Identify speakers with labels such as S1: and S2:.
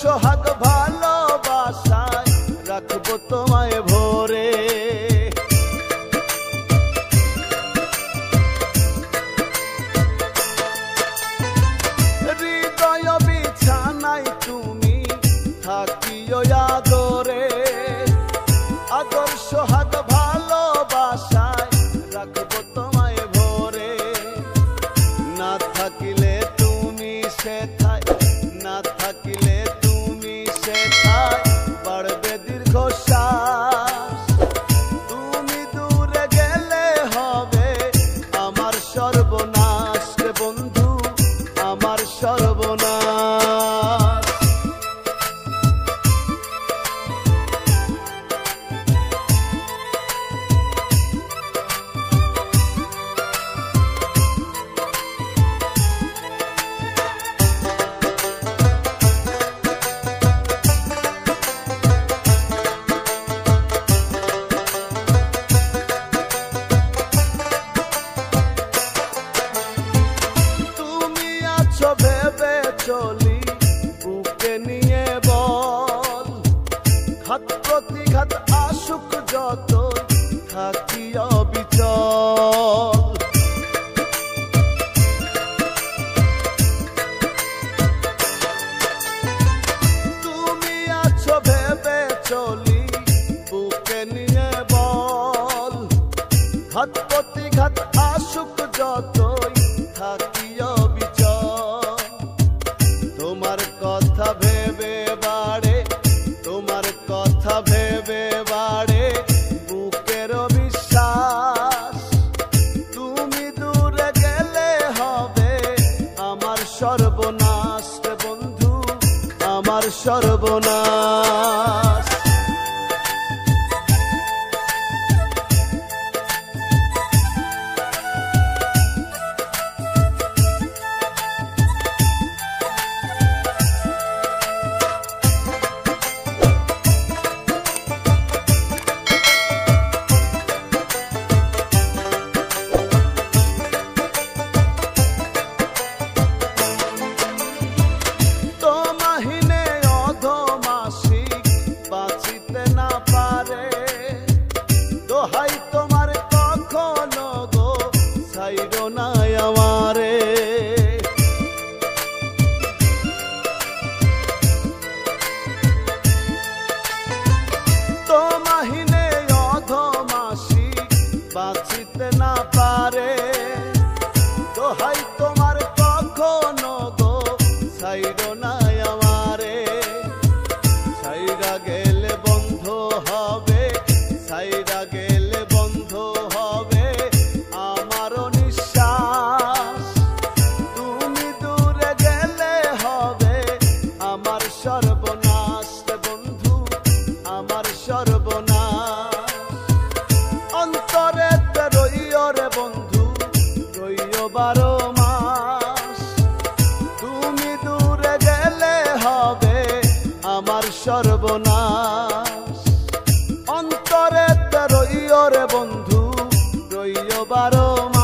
S1: সোহাগ ভালোবাসায় রাখব তোমার কোথায় বাড়বে দীর্ঘশ্বাস। তুমি দূরে গেলে হবে আমার সর্বনাশ বন্ধু আমার সর্বনাশ। চলি বুকে নিয়ে বল। হাত সর্বনা বাঁচিতে না পারে। সর্বনাশ। অন্তরে রইয় রে বন্ধু রইয় বারো মা